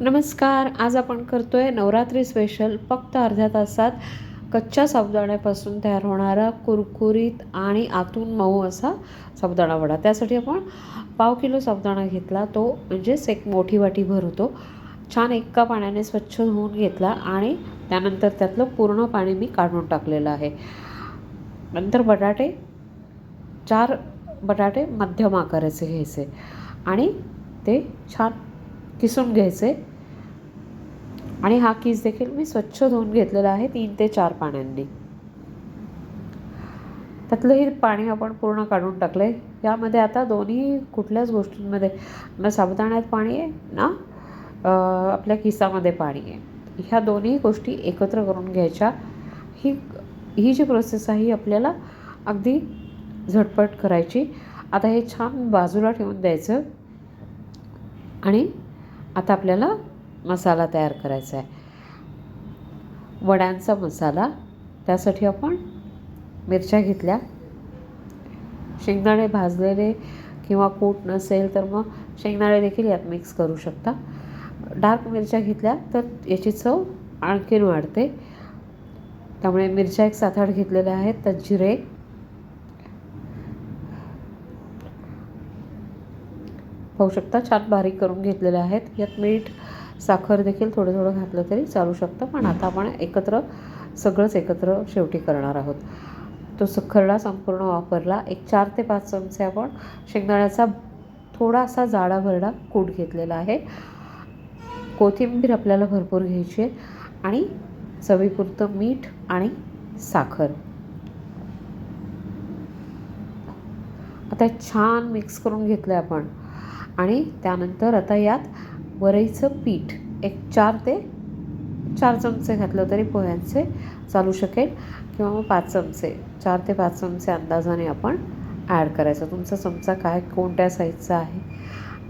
नमस्कार आज आपण करतोय नवरात्री स्पेशल फक्त अर्ध्या तासात कच्च्या साबुदाण्यापासून तयार होणारा कुरकुरीत आणि आतून मऊ असा साबुदाणा वडा. त्यासाठी आपण पाव किलो साबुदाणा घेतला तो म्हणजेच एक मोठी वाटी भर होतो. छान एका पाण्याने स्वच्छ धुवून घेतला आणि त्यानंतर त्यातलं पूर्ण पाणी मी काढून टाकलेलं आहे. नंतर बटाटे चार बटाटे मध्यम आकाराचे घ्यायचे आणि ते छान किसून घ्यायचे. आणि हा किस देखील मी स्वच्छ धुवून घेतलेला आहे तीन ते चार पाण्यांनी. त्यातलंही पाणी आपण पूर्ण काढून टाकलं आहे यामध्ये आता दोन्ही कुठल्याच गोष्टींमध्ये ना साबुदाण्यात पाणी आहे ना आपल्या किसामध्ये पाणी आहे. ह्या दोन्ही गोष्टी एकत्र करून घ्यायच्या. ही ही जी प्रोसेस आहे ही आपल्याला अगदी झटपट करायची. आता हे छान बाजूला ठेवून द्यायचं. आणि आता आपल्याला मसाला तयार करायचा आहे. वड्यांचा मसाला त्यासाठी आपण मिरच्या घेतल्या. शेंगदाणे भाजलेले किंवा कूट नसेल तर मग शेंगदाणे देखील यात मिक्स करू शकता. डार्क मिरच्या घेतल्या तर याची चव आणखीन वाढते. त्यामुळे मिरच्या एक सात आठ घेतलेल्या आहेत तर जिरे पाहू शकता छान बारीक करून घेतलेले आहेत. यात मीठ साखर देखील थोडं थोडं घातलं तरी चालू शकतं पण आता आपण एकत्र सगळंच एकत्र शेवटी करणार आहोत. तो सखरडा संपूर्ण वापरला एक चार ते पाच चमचे आपण शेंगदाण्याचा थोडासा जाडा भरडा कूट घेतलेला आहे. कोथिंबीर आपल्याला भरपूर घ्यायची आहे आणि चवीपुरतं मीठ आणि साखर. आता छान मिक्स करून घेतलं आहे आपण आणि त्यानंतर आता यात वरईचं पीठ एक चार ते चार चमचे घातलं तरी पोह्यांचे चालू शकेल किंवा मग पाच चमचे. चार ते पाच चमचे अंदाजाने आपण ॲड करायचं. तुमचा चमचा काय कोणत्या साईजचा आहे?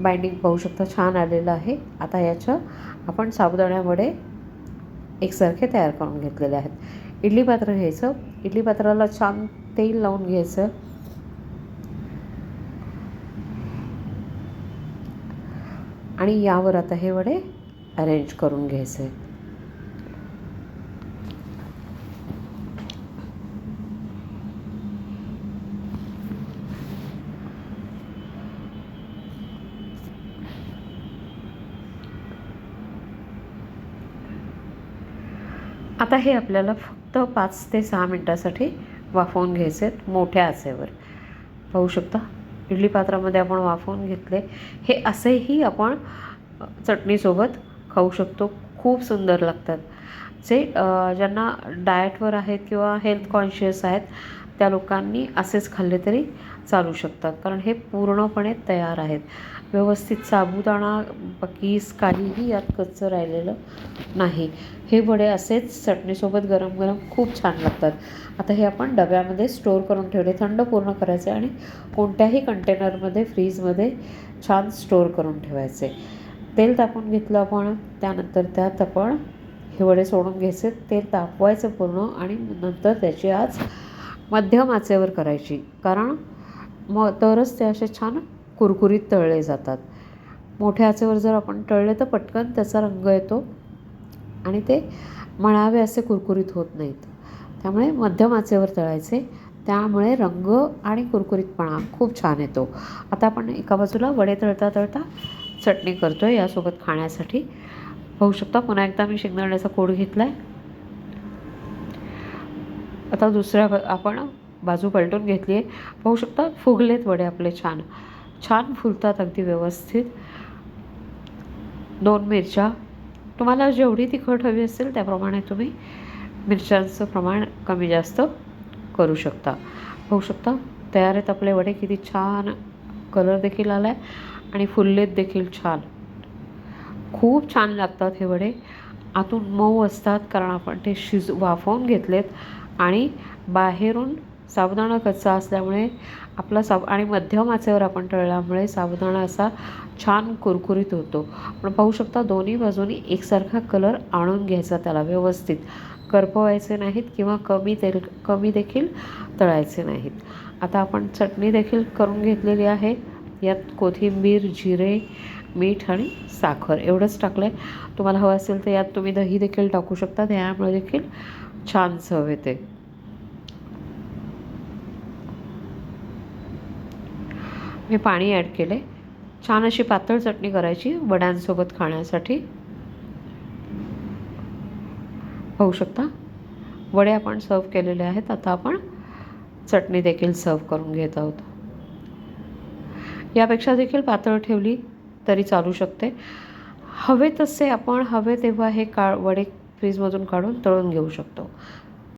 बाइंडिंग पाहू शकता छान आलेलं आहे. आता याच्या आपण साबुदाण्यामध्ये एकसारखे तयार करून घेतलेले आहेत. इडली पात्र घ्यायचं. इडली पात्राला छान तेल लावून घ्यायचं. आणि यावर आता हे वडे अरेंज करून घ्यायचे. आता हे आपल्याला फक्त पाच ते सहा मिनटासाठी वाफवून घ्यायचे आहेत मोठ्या आचेवर. पाहू शकता? इडली पात्रामध्ये आपण वाफवून घेतले. हे असेही आपण चटणीसोबत खाऊ शकतो. खूप सुंदर लागतात. जे ज्यांना डाएटवर आहेत किंवा हेल्थ कॉन्शियस आहेत त्या लोकांनी असेच खाल्ले तरी चालू शकतात. कारण हे पूर्णपणे तयार आहेत. व्यवस्थित साबुदाणा पकीस काहीही यात कच्चं राहिलेलं नाही. हे वडे असेच चटणीसोबत गरम गरम खूप छान लागतात. आता हे आपण डब्यामध्ये स्टोअर करून ठेवले थंड पूर्ण करायचे आणि कोणत्याही कंटेनरमध्ये फ्रीजमध्ये छान स्टोअर करून ठेवायचे. तेल तापून घेतलं आपण त्यानंतर त्यात आपण हे वडे सोडून घ्यायचे. तेल तापवायचं पूर्ण आणि नंतर त्याची आज मध्यम आचेवर करायची. कारण मग तरच ते असे छान कुरकुरीत तळले जातात. मोठ्या आचेवर जर आपण तळले तर पटकन त्याचा रंग येतो आणि ते म्हणावे असे कुरकुरीत होत नाहीत. त्यामुळे मध्यम आचेवर तळायचे. त्यामुळे रंग आणि कुरकुरीतपणा खूप छान येतो. आता आपण एका बाजूला वडे तळता तळता चटणी करतो आहे यासोबत खाण्यासाठी पाहू शकता. पुन्हा एकदा मी शेंगदाण्याचा कोड घेतला आहे आता दुसऱ्या ब- आपण बाजू पलटून घेतली आहे. पाहू शकता फुगलेत वडे आपले छान. छान फुलतात अगदी व्यवस्थित. दोन मिरच्या. तुम्हाला जेवढी तिखट हवी असेल त्याप्रमाणे तुम्ही मिरच्यांचं प्रमाण कमी जास्त करू शकता. पाहू शकता तयार आहेत आपले वडे किती छान कलर देखील आला आहे आणि फुललेत देखील छान. खूप छान लागतात हे वडे. आतून मऊ असतात कारण आपण ते शिज वाफवून घेतलेत आणि बाहेरून साबुदाणा कच्चा असल्यामुळे आपला साब आणि मध्यम आचेवर आपण तळल्यामुळे साबुदाणा असा छान कुरकुरीत होतो. पण पाहू शकता दोन्ही बाजूनी एकसारखा कलर आणून घ्यायचा त्याला व्यवस्थित. करपवायचे नाहीत किंवा कमी तेल कमी देखील तळायचे नाहीत. आता आपण चटणी देखील करून घेतलेली आहे. यात कोथिंबीर जिरे मीठ आणि साखर एवढंच टाकलं आहे तुम्हाला हवं असेल तर यात तुम्ही दही देखील टाकू शकता. त्यामुळे देखील छान चव येते. मी पाणी ॲड केले छान अशी पातळ चटणी करायची वड्यांसोबत खाण्यासाठी. पाहू शकता. वडे आपण सर्व केलेले आहेत. आता आपण चटणी देखील सर्व करून घेत आहोत. यापेक्षा देखील पातळ ठेवली. तरी चालू शकते. हवे तसे आपण हवे तेव्हा हे का वडे फ्रीजमधून काढून तळून घेऊ शकतो.